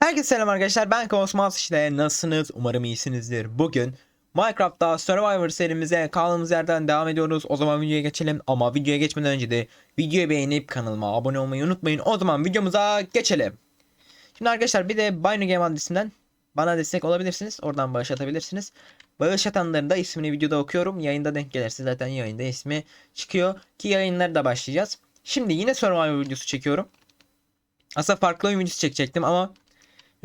Herkese selam arkadaşlar ben Kosmos işte. Nasılsınız? Umarım iyisinizdir. Bugün Minecraft'ta Survivor serimize kaldığımız yerden devam ediyoruz. O zaman videoya geçelim ama videoya geçmeden önce de videoyu beğenip kanalıma abone olmayı unutmayın. O zaman videomuza geçelim. Şimdi arkadaşlar bir de Bino Game adresinden bana destek olabilirsiniz. Oradan bağış atabilirsiniz. Bağış atanların da ismini videoda okuyorum. Yayında denk gelirse zaten yayında ismi çıkıyor ki yayınları da başlayacağız. Şimdi yine Survivor videosu çekiyorum. Aslında farklı oyun videosu çekecektim ama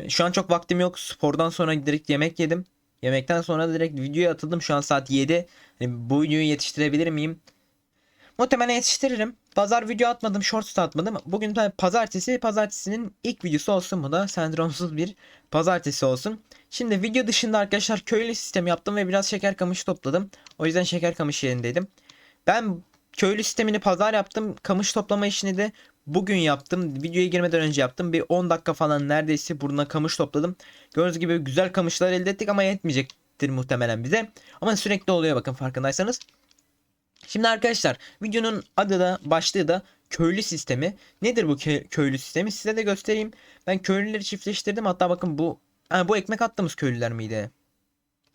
şu an çok vaktim yok. Spordan sonra direkt yemek yedim. Yemekten sonra direkt videoya atıldım. Şu an saat 7. Hani bu videoyu yetiştirebilir miyim? Muhtemelen yetiştiririm. Pazar video atmadım, shorts da atmadım. Bugün pazartesi, pazartesinin ilk videosu olsun bu da. Sendromsuz bir pazartesi olsun. Şimdi video dışında arkadaşlar köylü sistemi yaptım ve biraz şeker kamışı topladım. O yüzden şeker kamışı yerindeydim. Ben köylü sistemini pazar yaptım. Kamış toplama işini de bugün yaptım. Videoya girmeden önce yaptım. Bir 10 dakika falan neredeyse burnuna kamış topladım. Gördüğünüz gibi güzel kamışlar elde ettik ama yetmeyecektir muhtemelen bize. Ama sürekli oluyor bakın farkındaysanız. Şimdi arkadaşlar videonun adı da başlığı da köylü sistemi. Nedir bu kö- köylü sistemi? Size de göstereyim. Ben köylüleri çiftleştirdim. Hatta bakın bu ha, bu ekmek attığımız köylüler miydi?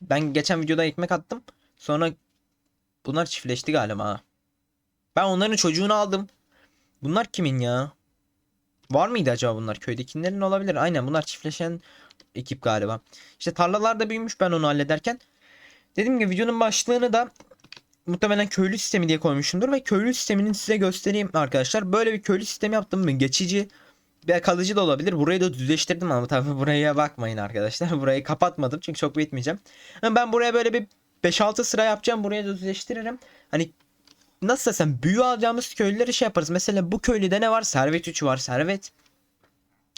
Ben geçen videoda ekmek attım. Sonra bunlar çiftleşti galiba. Ben onların çocuğunu aldım. Bunlar kimin ya? Var mıydı acaba bunlar? Köydekilerin olabilir. Aynen bunlar çiftleşen ekip galiba. İşte tarlalar da büyümüş ben onu hallederken. Dediğim gibi videonun başlığını da muhtemelen köylü sistemi diye koymuşumdur ve köylü sistemini size göstereyim arkadaşlar. Böyle bir köylü sistemi yaptım mı geçici ve kalıcı da olabilir. Burayı da düzleştirdim ama tabii buraya bakmayın arkadaşlar. Burayı kapatmadım çünkü çok bitmeyeceğim. Ben buraya böyle bir 5-6 sıra yapacağım. Buraya da düzleştiririm. Hani nasıl desem büyü alacağımız köylüleri şey yaparız. Mesela bu köylüde ne var? Servet 3 var. Servet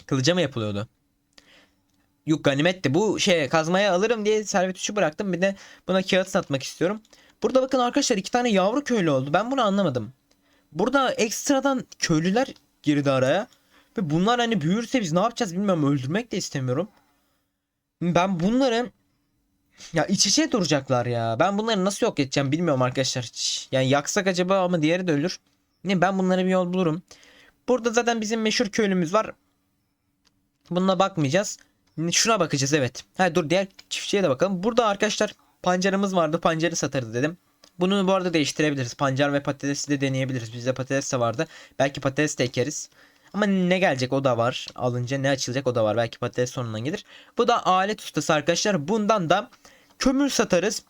kılıca mı yapılıyordu? Yok ganimetti. Bu şey kazmaya alırım diye servet 3'ü bıraktım. Bir de buna kağıt satmak istiyorum. Burada bakın arkadaşlar iki tane yavru köylü oldu. Ben bunu anlamadım. Burada ekstradan köylüler girdi araya. Ve bunlar hani büyürse biz ne yapacağız bilmiyorum. Öldürmek de istemiyorum. Ben bunları ya iç içe duracaklar ya. Ben bunları nasıl yok edeceğim bilmiyorum arkadaşlar. Yani yaksak acaba ama diğeri de ölür. Ne ben bunlara bir yol bulurum. Burada zaten bizim meşhur köylümüz var. Bununla bakmayacağız. Şuna bakacağız evet. Ha dur diğer çiftçiye de bakalım. Burada arkadaşlar pancarımız vardı. Pancarı satarız dedim. Bunu bu arada değiştirebiliriz. Pancar ve patatesi de deneyebiliriz. Bizde patates de vardı. Belki patates de ekeriz. Ama ne gelecek o da var. Alınca ne açılacak o da var. Belki patates sonundan gelir. Bu da alet ustası arkadaşlar. Bundan da kömür satarız.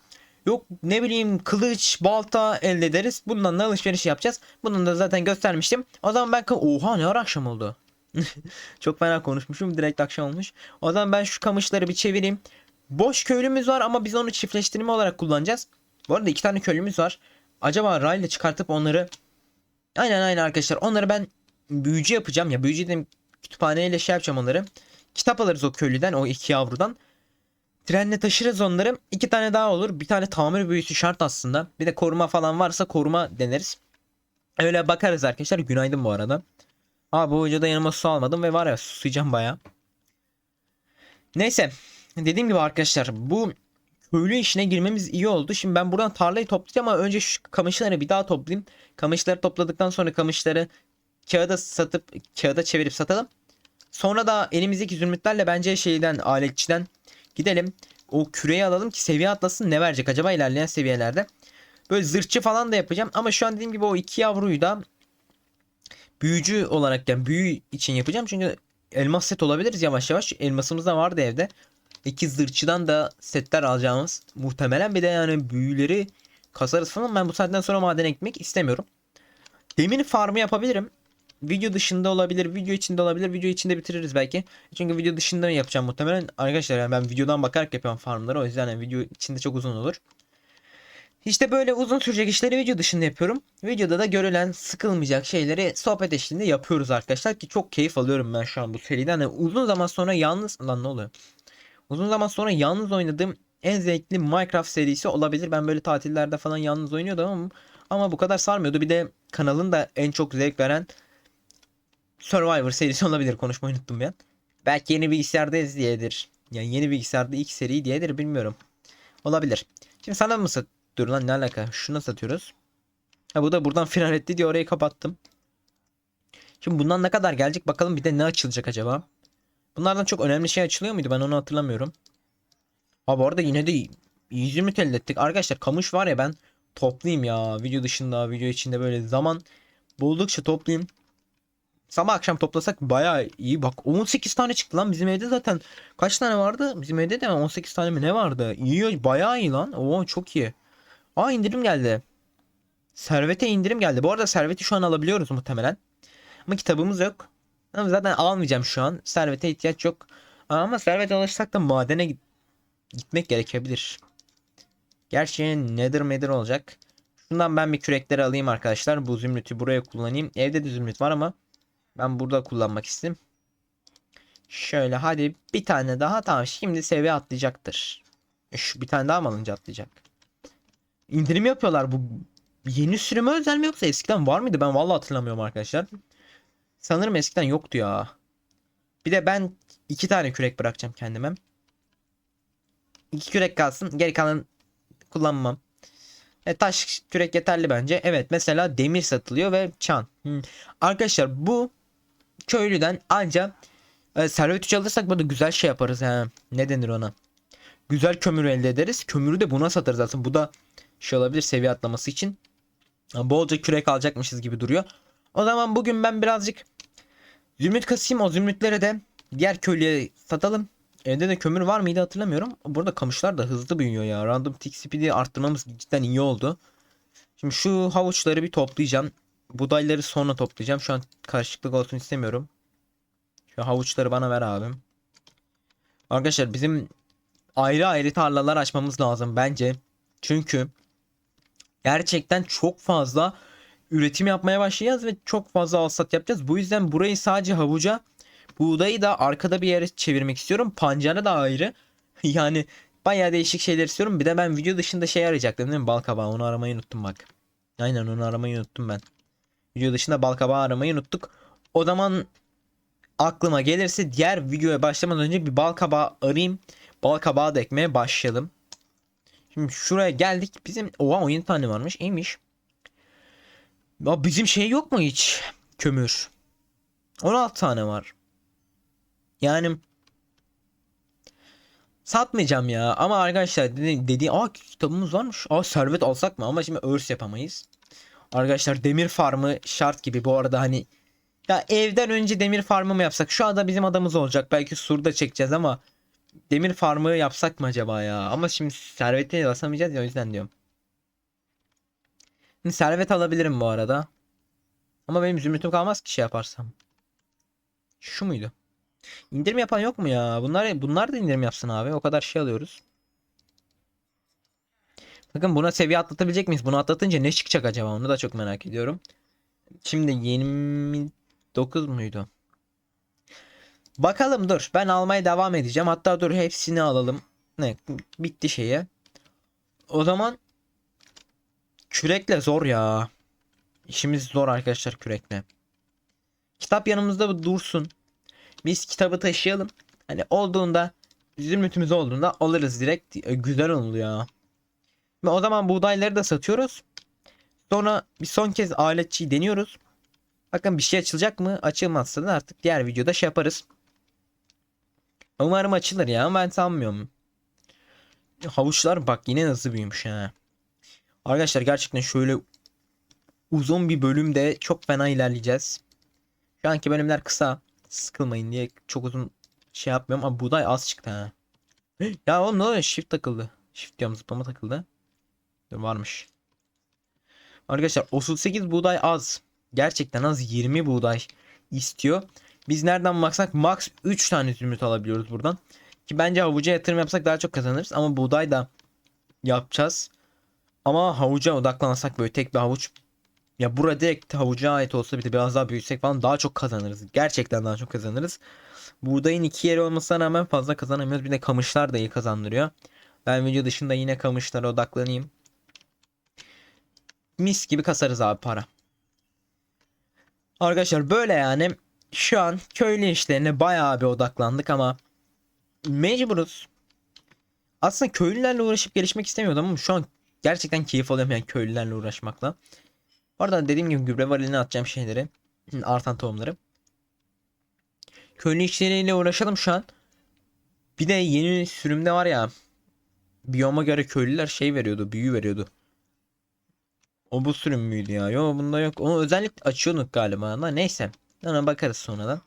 Yok ne bileyim kılıç, balta elde ederiz. Bundan da alışveriş yapacağız. Bundan da zaten göstermiştim. O zaman ben oha ne ara akşam oldu. Çok fena konuşmuşum. Direkt akşam olmuş. O zaman ben şu kamışları bir çevireyim. Boş köylümüz var ama biz onu çiftleştirme olarak kullanacağız. Bu arada iki tane köylümüz var. Acaba rayla çıkartıp onları Aynen aynen arkadaşlar. Onları ben büyücü yapacağım. Ya büyücü dedim kütüphaneyle şey yapacağım onları. Kitap alırız o köylüden o iki yavrudan. Trenle taşırız onları. İki tane daha olur. Bir tane tamir büyüsü şart aslında. Bir de koruma falan varsa koruma deneriz. Öyle bakarız arkadaşlar. Günaydın bu arada. Aa bu videoda yanıma su almadım ve var ya susayacağım baya. Neyse. Dediğim gibi arkadaşlar bu köylü işine girmemiz iyi oldu. Şimdi ben buradan tarlayı toplayacağım ama önce şu kamışları bir daha toplayayım. Kamışları topladıktan sonra kamışları kağıda satıp kağıda çevirip satalım. Sonra da elimizdeki zümrütlerle bence şeyden aletçiden gidelim. O küreyi alalım ki seviye atlasın ne verecek acaba ilerleyen seviyelerde. Böyle zırhçı falan da yapacağım ama şu an dediğim gibi o iki yavruyu da büyücü olarak yani büyü için yapacağım. Çünkü elmas set olabiliriz yavaş yavaş. Elmasımız da vardı evde. İki zırhçıdan da setler alacağımız muhtemelen bir de yani büyüleri kasarız falan. Ben bu saatten sonra madene gitmek istemiyorum. Demir farmı yapabilirim. Video dışında olabilir, video içinde olabilir. Video içinde bitiririz belki. Çünkü video dışında yapacağım muhtemelen. Arkadaşlar yani ben videodan bakarak yapıyorum farmları. O yüzden yani video içinde çok uzun olur. İşte böyle uzun sürecek işleri video dışında yapıyorum. Videoda da görülen sıkılmayacak şeyleri sohbet eşliğinde yapıyoruz arkadaşlar ki çok keyif alıyorum ben şu an bu seriden. Yani uzun zaman sonra yalnız lan ne oluyor? Uzun zaman sonra yalnız oynadığım en zevkli Minecraft serisi olabilir. Ben böyle tatillerde falan yalnız oynuyordum ama ama bu kadar sarmıyordu. Bir de kanalın da en çok zevk veren Survivor serisi olabilir. Konuşmayı unuttum ben. Belki yeni bilgisayardayız diyedir. Yani yeni bilgisayarda ilk seri diyedir bilmiyorum. Olabilir. Şimdi sana mı sat... Lan ne alaka? Şunu satıyoruz. Ha bu da buradan firar etti diye orayı kapattım. Şimdi bundan ne kadar gelecek bakalım bir de ne açılacak acaba? Bunlardan çok önemli şey açılıyor muydu? Ben onu hatırlamıyorum. Ha bu arada yine de iyi iyi zümrüt elde ettik. Arkadaşlar kamış var ya ben toplayayım ya. Video dışında, video içinde böyle zaman buldukça toplayayım. Sabah akşam toplasak bayağı iyi. Bak 18 tane çıktı lan bizim evde zaten. Kaç tane vardı? Bizim evde de 18 tane mi ne vardı? İyi bayağı iyi lan. Oo çok iyi. Aa indirim geldi. Servete indirim geldi. Bu arada serveti şu an alabiliyoruz muhtemelen. Ama kitabımız yok. Ama zaten almayacağım şu an. Servete ihtiyaç yok. Ama servet alırsak da madene git- gitmek gerekebilir. Gerçi nedir medir olacak. Şundan ben bir kürekleri alayım arkadaşlar. Bu zümrütü buraya kullanayım. Evde de zümrüt var ama ben burada kullanmak istedim. Şöyle hadi bir tane daha tamam şimdi seviye atlayacaktır. E, Şu bir tane daha mı alınca atlayacak? İndirim yapıyorlar bu yeni sürüme özel mi yoksa eskiden var mıydı ben vallahi hatırlamıyorum arkadaşlar. Sanırım eskiden yoktu ya. Bir de ben iki tane kürek bırakacağım kendime. İki kürek kalsın geri kalan kullanmam. E, taş kürek yeterli bence. Evet mesela demir satılıyor ve çan. Hmm. Arkadaşlar bu köylüden ancak e, servet alırsak burada güzel şey yaparız. He. Ne denir ona? Güzel kömür elde ederiz. Kömürü de buna satarız aslında. Bu da şey olabilir seviye atlaması için. Bolca kürek alacakmışız gibi duruyor. O zaman bugün ben birazcık zümrüt kasayım. O zümrütleri de diğer köylüye satalım. Evde de kömür var mıydı hatırlamıyorum. Burada kamışlar da hızlı büyüyor ya. Random tick speed'i arttırmamız cidden iyi oldu. Şimdi şu havuçları bir toplayacağım. Budayları sonra toplayacağım. Şu an karışıklık olsun istemiyorum. Şu havuçları bana ver abim. Arkadaşlar bizim ayrı ayrı tarlalar açmamız lazım bence. Çünkü gerçekten çok fazla üretim yapmaya başlayacağız ve çok fazla alsat yapacağız. Bu yüzden burayı sadece havuca, buğdayı da arkada bir yere çevirmek istiyorum. Pancarı da ayrı. Yani bayağı değişik şeyler istiyorum. Bir de ben video dışında şey arayacaktım değil mi? Balkabağı onu aramayı unuttum bak. Aynen onu aramayı unuttum ben. Video dışında balkabağı aramayı unuttuk. O zaman aklıma gelirse diğer videoya başlamadan önce bir balkabağı arayayım. Balkabağı da ekmeye başlayalım. Şimdi şuraya geldik. Bizim oha 17 tane varmış. İyiymiş. Ya bizim şey yok mu hiç? Kömür. 16 tane var. Yani satmayacağım ya. Ama arkadaşlar dedi, dedi aa kitabımız varmış. Aa servet alsak mı? Ama şimdi örs yapamayız. Arkadaşlar demir farmı şart gibi bu arada hani ya evden önce demir farmı mı yapsak? Şu anda bizim adamız olacak. Belki surda çekeceğiz ama demir farmı yapsak mı acaba ya? Ama şimdi serveti basamayacağız ya o yüzden diyorum. Şimdi servet alabilirim bu arada. Ama benim zümrütüm kalmaz ki şey yaparsam. Şu muydu? İndirim yapan yok mu ya? Bunlar bunlar da indirim yapsın abi. O kadar şey alıyoruz. Bakın buna seviye atlatabilecek miyiz? Bunu atlatınca ne çıkacak acaba? Onu da çok merak ediyorum. Şimdi 29 muydu? Bakalım dur. Ben almaya devam edeceğim. Hatta dur hepsini alalım. Ne? Bitti şeye. O zaman kürekle zor ya. İşimiz zor arkadaşlar kürekle. Kitap yanımızda dursun. Biz kitabı taşıyalım. Hani olduğunda zümrütümüz olduğunda alırız direkt. Güzel oluyor. Ve o zaman buğdayları da satıyoruz. Sonra bir son kez aletçiyi deniyoruz. Bakın bir şey açılacak mı? Açılmazsa da artık diğer videoda şey yaparız. Umarım açılır ya ben sanmıyorum. Havuçlar bak yine nasıl büyümüş ha. Arkadaşlar gerçekten şöyle uzun bir bölümde çok fena ilerleyeceğiz. Şu anki bölümler kısa. Sıkılmayın diye çok uzun şey yapmıyorum ama buğday az çıktı ha. Ya oğlum ne oluyor? Shift takıldı. Shift diyorum zıplama takıldı. Varmış. Arkadaşlar 38 buğday az. Gerçekten az 20 buğday istiyor. Biz nereden baksak max 3 tane zümrüt alabiliyoruz buradan. Ki bence havuca yatırım yapsak daha çok kazanırız. Ama buğday da yapacağız. Ama havuca odaklansak böyle tek bir havuç. Ya burada direkt havuca ait olsa bir de biraz daha büyütsek falan daha çok kazanırız. Gerçekten daha çok kazanırız. Buğdayın iki yeri olmasına rağmen fazla kazanamıyoruz. Bir de kamışlar da iyi kazandırıyor. Ben video dışında yine kamışlara odaklanayım. Mis gibi kasarız abi para. Arkadaşlar böyle yani şu an köylü işlerine bayağı bir odaklandık ama mecburuz. Aslında köylülerle uğraşıp gelişmek istemiyordum ama şu an gerçekten keyif alıyorum yani köylülerle uğraşmakla. Bu arada dediğim gibi gübre varilini atacağım şeyleri. Artan tohumları. köylü işleriyle uğraşalım şu an. Bir de yeni sürümde var ya biyoma göre köylüler şey veriyordu, büyü veriyordu. O bu sürüm müydü ya? Yok bunda yok. Onu özellikle açıyorduk galiba ama neyse. Ona bakarız sonradan.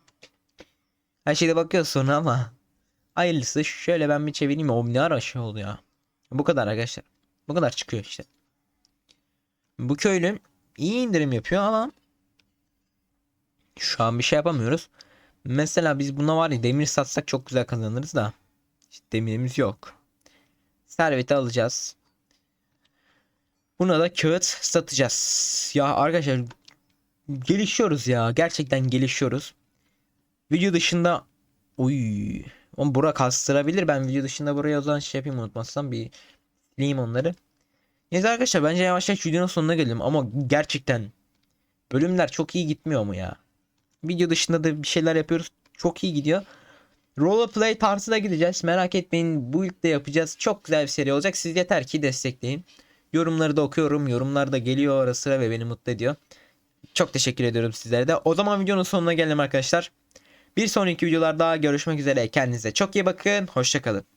Her şeyde bakıyoruz sonra ama hayırlısı. Şöyle ben bir çevireyim. O ne ara şey oldu ya. Bu kadar arkadaşlar. Bu kadar çıkıyor işte. Bu köylü iyi indirim yapıyor ama şu an bir şey yapamıyoruz. Mesela biz buna var ya demir satsak çok güzel kazanırız da. İşte demirimiz yok. Serveti alacağız. Buna da kağıt satacağız. Ya arkadaşlar gelişiyoruz ya. Gerçekten gelişiyoruz. Video dışında Uy. Oğlum bura kastırabilir. Ben video dışında buraya o zaman şey yapayım unutmazsam bir sileyim onları. Neyse arkadaşlar bence yavaş yavaş videonun sonuna gelelim ama gerçekten bölümler çok iyi gitmiyor mu ya? Video dışında da bir şeyler yapıyoruz. Çok iyi gidiyor. Roleplay tarzına gideceğiz. Merak etmeyin bu ilk de yapacağız. Çok güzel bir seri olacak. Siz yeter ki destekleyin. Yorumları da okuyorum. Yorumlar da geliyor ara sıra ve beni mutlu ediyor. Çok teşekkür ediyorum sizlere de. O zaman videonun sonuna gelelim arkadaşlar. Bir sonraki videolarda görüşmek üzere. Kendinize çok iyi bakın. Hoşçakalın.